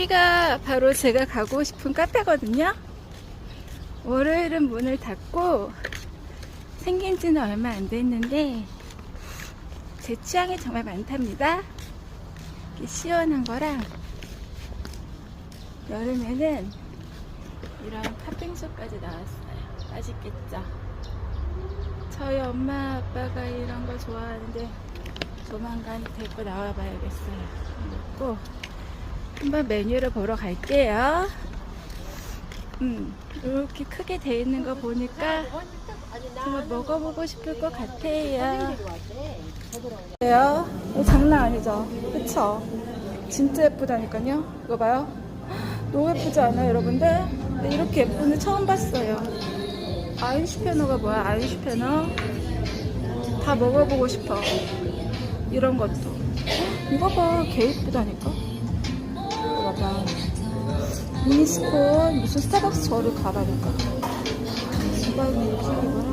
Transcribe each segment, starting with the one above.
여기가 바로 제가 가고 싶은 카페거든요. 월요일은 문을 닫고 생긴 지는 얼마 안 됐는데 제 취향이 정말 많답니다. 시원한 거랑 여름에는 이런 팥빙수까지 나왔어요. 맛있겠죠? 저희 엄마 아빠가 이런 거 좋아하는데 조만간 데리고 나와 봐야겠어요. 그리고 한번 메뉴를 보러 갈게요. 음, 이렇게 크게 돼 있는 거 보니까 정말 먹어보고 싶을 것 같아요. 이거 장난 아니죠? 그쵸? 진짜 예쁘다니까요? 이거 봐요. 너무 예쁘지 않아요, 여러분들? 근데 이렇게 예쁜 애 처음 봤어요. 아인슈페너가 뭐야, 아인슈페너? 다 먹어보고 싶어. 이런 것도. 이거 봐, 개 예쁘다니까? 미니스콘, 무슨 스타벅스 저를 가라니까. 이거 이거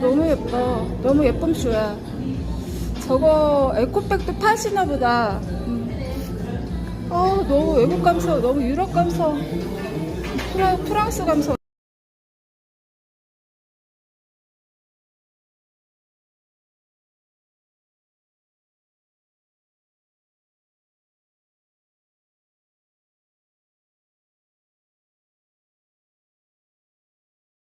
너무 예뻐. 너무 예쁜 슈야. 저거 에코백도 파시나 보다. 음. 어, 너무 외국 감성, 너무 유럽 감성, 프랑스 감성.